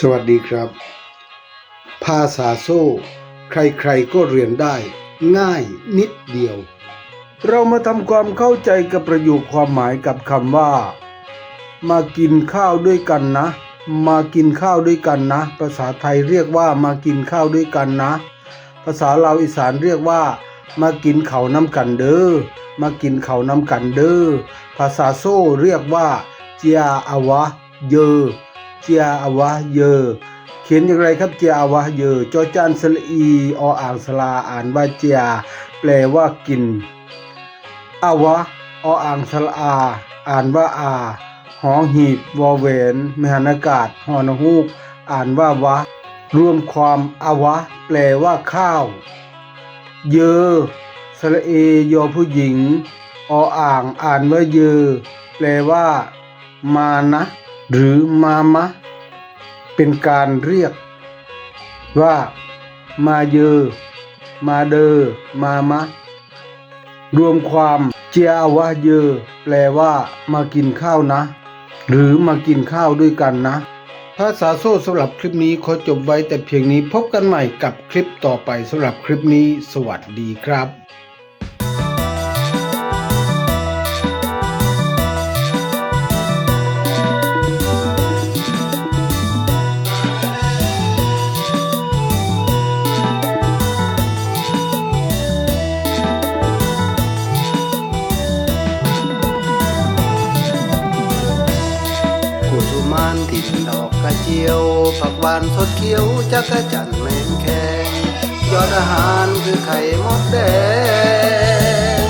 สวัสดีครับ ภาษาโซ่ ใครๆก็เรียนได้ ง่ายนิดเดียว เรามาทำความเข้าใจกับประโยคความหมายกับคำว่า มากินข้าวด้วยกันนะ มากินข้าวด้วยกันนะ ภาษาไทยเรียกว่ามากินข้าวด้วยกันนะ ภาษาลาวอีสานเรียกว่า มากินเขาน้ำกันเด้อมากินเขาน้ำกันเด้อภาษาโซ่เรียกว่าเจียอวะ เยอ เจียอาวะเยอ เขียนอย่างไรครับเจียอาวะเยอ จอจานสละอีออ่างสลาอ่านว่าเจีย แปลว่ากินอาวะออ่างสลาอ่านว่าอาหอหีบวอเวนมหานากาศหอนฮูก อ่านว่าวะ รวมความอาวะ แปลว่าข้าว เยอสระเอยอผู้หญิง ออ่างอ่านว่าเยอ แปลว่า มานะ หรือมามะ เป็นการเรียกว่ามาเยอ มาเดอ มามะ รวมความเจียวะเยอ แปลว่า มากินข้าวนะ หรือมากินข้าวด้วยกันนะภาษาโซ่สำหรับคลิปนี้ขอจบไว้แต่เพียงนี้พบกันใหม่กับคลิปต่อไปสำหรับคลิปนี้ สวัสดีครับ กุสุมานถิ่นดอกกระเจียว ผักหวานสดเขียวจักระจันแมงแคงยอดอาหารคือไข่มดแดง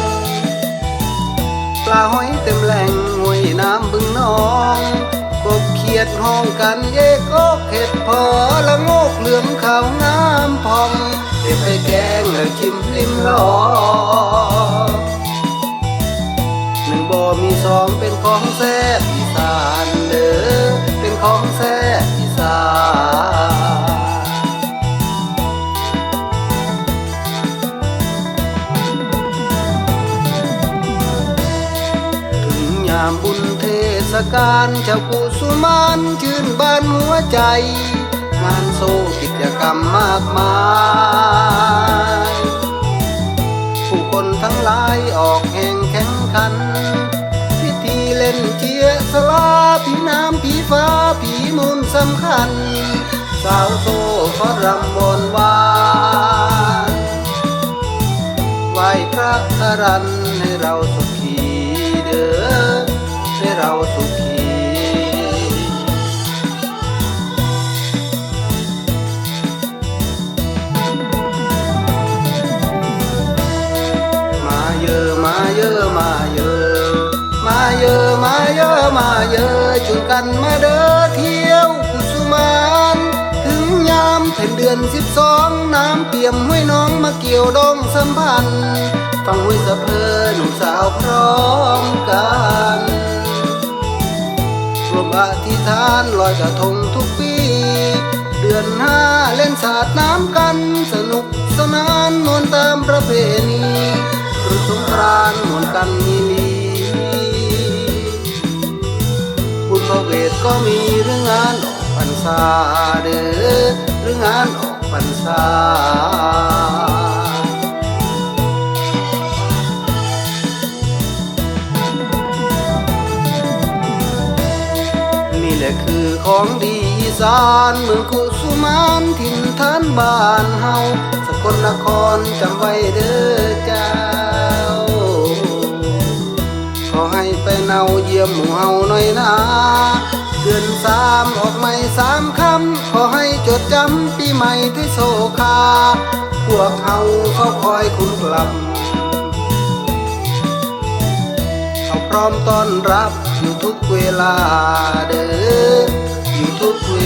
ปลาหอยเต็มแหล่งห้วยน้ำบึงนองกบเขียดห้องกันเยกอกเห็ดพอละโงกเหลือมขาวน้ำพองเด็ดไปแกงแล้วชิมลิ้มลองามบุญเทศกาลเจ้ากุสุมานชื่นบานหัวใจ งานโซกิจกรรมมากมาย ผู้คนทั้งหลายออกแห่งแข่งขัน พิธีเล่นเชียสลาผีน้ำผีฟ้าผีมูลสำคัญ สาวโซขอรำบนวานไหวพระอรัน กันมาเด้อเที่ยวกุสุมานถึงยามเพ็นเดือนสิบสองน้ำเปี่ยมห้วยน้องมาเกี่ยวดองสัมพันธ์ฟังห้วยสะเพอหนุ่มสาวพร้อมกันรวมอธิษฐานลอยกระทงทุกปี เดือนห้าเล่นสาดน้ำกันสนุกสนานมวนตามประเพณีหรือสงกรานต์มวนกันมี ก็มีเรื่องงานออกพรรษาเด้อเรื่องงานออกพรรษานี่แหละคือของดีอีสานเมืองกุสุมานถิ่นฐานบ้านเฮาสกลนครจำไว้เด้อเจ้า ขอให้ไปเนาเยี่ยมหมู่เฮาหน่อยนะ เดือนสามออกใหม่สามคำขอให้จดจำปีใหม่ที่โซคา พวกเขาเขาคอยคุณกลับ เขาพร้อมต้อนรับอยู่ทุกเวลาเด้ออยู่ทุกเว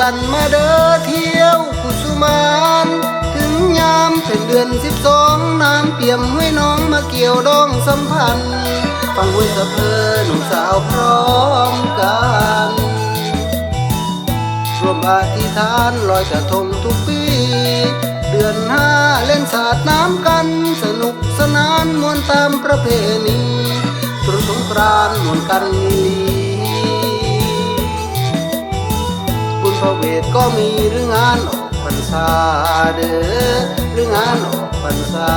กันมาเด้อเที่ยวกุสุมานถึงยามเป็นเดือนสิบสองน้ำเปี่ยมห้วยน้องมาเกี่ยวดองสัมพันธ์ฟังห้วยสะเพอหนุ่มสาวพร้อมกันร่วมอธิษฐานลอยกระทงทุกปี เดือนห้าเล่นสาดน้ำกัน สนุกสนานมวนตามประเพณีตรุษสงกรานมวนกันนี เวทก็มีหรืองานออกพรรษาเด้อหรืองานออกพรรษา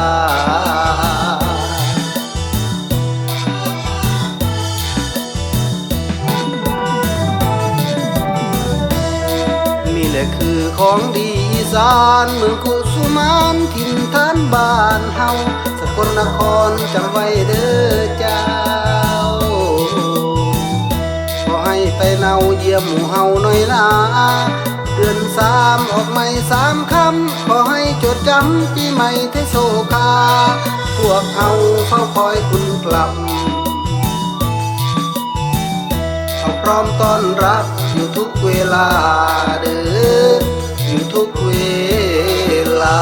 แหละคือของดีอีสานเมืองกุสุมาน ถิ่นฐานบ้านเฮาสกลนครจำไว้เด้อ ยี่ยมหมู่เฮาหน่อยลาเดือนสามออกใหม่สามคำขอให้จดจำปีใหม่เทโซคาพวกเฮาเฝ้าคอยคุณกลับเขาพร้อมต้อนรับอยู่ทุกเวลาเด้ออยู่ทุกเวลา